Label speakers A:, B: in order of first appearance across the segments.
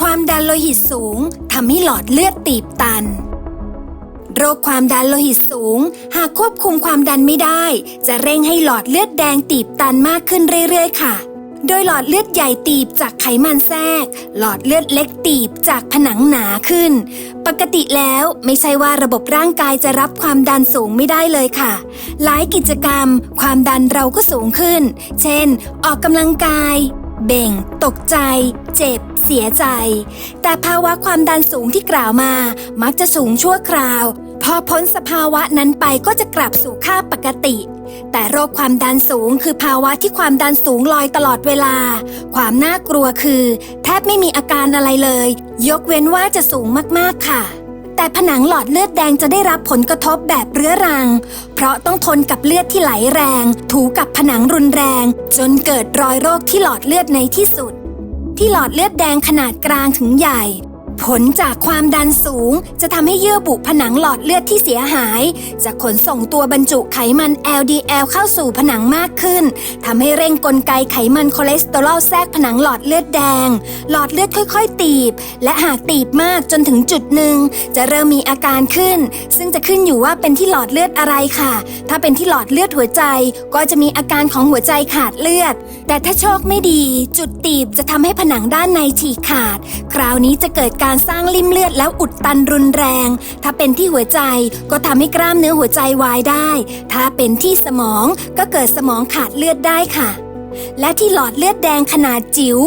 A: ความดันโลหิตสูงทำให้หลอดเลือดตีบตัน โรคความดันโลหิตสูง หากควบคุมความดันไม่ได้ จะเร่งให้หลอดเลือดแดงตีบตันมากขึ้นเรื่อยๆ ค่ะ โดยหลอดเลือดใหญ่ตีบจากไขมันแทรก หลอดเลือดเล็กตีบจากผนังหนาขึ้น ปกติแล้วไม่ใช่ว่าระบบร่างกายจะรับความดันสูงไม่ได้เลยค่ะ หลายกิจกรรม ความดันเราก็สูงขึ้น เช่น ออกกำลังกาย เบ่ง ตกใจ เจ็บ เสียใจ แต่ภาวะความดันสูงที่กล่าวมา มักจะสูงชั่วคราว พอพ้นสภาวะนั้นไปก็จะกลับสู่ค่าปกติ แต่โรคความดันสูงคือภาวะที่ความดันสูงลอยตลอดเวลา ความน่ากลัวคือ แทบไม่มีอาการอะไรเลย ยกเว้นว่าจะสูงมากๆค่ะ แต่ผนังหลอดเลือดแดงจะได้รับผลกระทบแบบเรื้อรัง เพราะต้องทนกับเลือดที่ไหลแรง ถูกับผนังรุนแรง จนเกิดรอยโรคที่หลอดเลือดในที่สุด ที่หลอดเลือดแดงขนาดกลางถึงใหญ่ ผลจากความดันสูงจะทำให้เยื่อบุผนังหลอดเลือดที่เสียหาย จะขนส่งตัวบรรจุไขมัน LDL เข้าสู่ผนังมากขึ้นทำให้เร่งกลไกไขมันคอเลสเตอรอลแทรกผนังหลอดเลือดแดง หลอดเลือดค่อย ๆ ตีบ และหากตีบมากจนถึงจุดหนึ่ง จะเริ่มมีอาการขึ้น ซึ่งจะขึ้นอยู่ว่าเป็นที่หลอดเลือดอะไรค่ะ ถ้าเป็นที่หลอดเลือดหัวใจ ก็จะมีอาการของหัวใจขาดเลือด แต่ถ้าโชคไม่ดี จุดตีบจะทำให้ผนังด้านในฉีกขาดคราวนี้จะเกิดการสร้างลิ่มเลือดแล้วอุดตันรุนแรง ถ้าเป็นที่หัวใจก็ทำให้กล้ามเนื้อหัวใจวายได้ ถ้าเป็นที่สมองก็เกิดสมองขาดเลือดได้ค่ะ และที่หลอดเลือดแดงขนาดจิ๋ว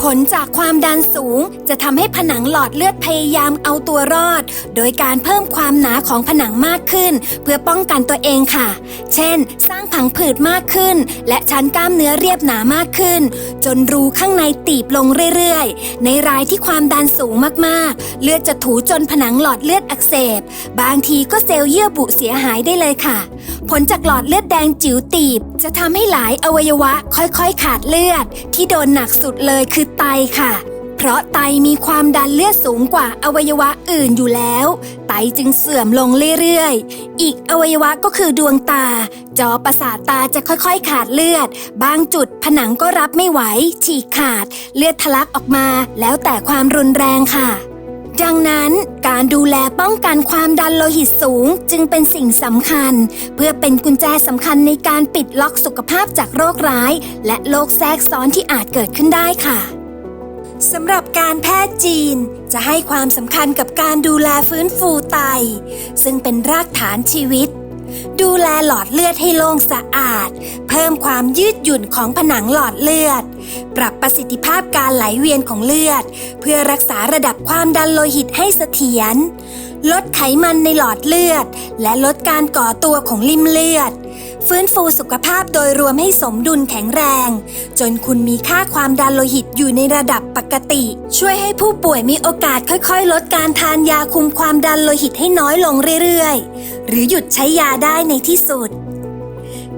A: ผลจากความดันสูงจะทำให้ผนังหลอดเลือดพยายามเอาตัวรอด โดยการเพิ่มความหนาของผนังมากขึ้น เพื่อป้องกันตัวเองค่ะ เช่น สร้างผังผืดมากขึ้น และชั้นกล้ามเนื้อเรียบหนามากขึ้น จนรูข้างในตีบลงเรื่อยๆ ในรายที่ความดันสูงมากๆ เลือดจะถูจนผนังหลอดเลือดอักเสบ บางทีก็เซลล์เยื่อบุเสียหายได้เลยค่ะผลจากหลอดเลือดแดงจิ๋วตีบ จะทำให้หลายอวัยวะค่อยๆขาดเลือด ที่โดนหนักสุดเลยคือไตค่ะ เพราะไตมีความดันเลือดสูงกว่าอวัยวะอื่นอยู่แล้ว ไตจึงเสื่อมลงเรื่อยๆ อีกอวัยวะก็คือดวงตา จอประสาทตาจะค่อยๆขาดเลือด บางจุดผนังก็รับไม่ไหว ฉีกขาด เลือดทะลักออกมา แล้วแต่ความรุนแรงค่ะ ดังนั้นการดูแลป้องกันความดันโลหิตสูงจึงเป็นสิ่งสำคัญ เพื่อเป็นกุญแจสำคัญในการปิดล็อกสุขภาพจากโรคร้าย และโรคแทรกซ้อนที่อาจเกิดขึ้นได้ค่ะสำหรับการแพทย์จีนจะให้ความสำคัญกับการดูแลฟื้นฟูไต ซึ่งเป็นรากฐานชีวิต ดูแลหลอดเลือดให้โล่งสะอาด เพิ่มความยืดหยุ่นของผนังหลอดเลือด ปรับประสิทธิภาพการไหลเวียนของเลือด เพื่อรักษาระดับความดันโลหิตให้เสถียร ลดไขมันในหลอดเลือด และลดการก่อตัวของลิ่มเลือด ฟื้นฟูสุขภาพโดยรวมให้สมดุลแข็งแรง จนคุณมีค่าความดันโลหิตอยู่ในระดับปกติ ช่วยให้ผู้ป่วยมีโอกาสค่อยๆ ลดการทานยาคุมความดันโลหิตให้น้อยลงเรื่อยๆ หรือหยุดใช้ยาได้ในที่สุด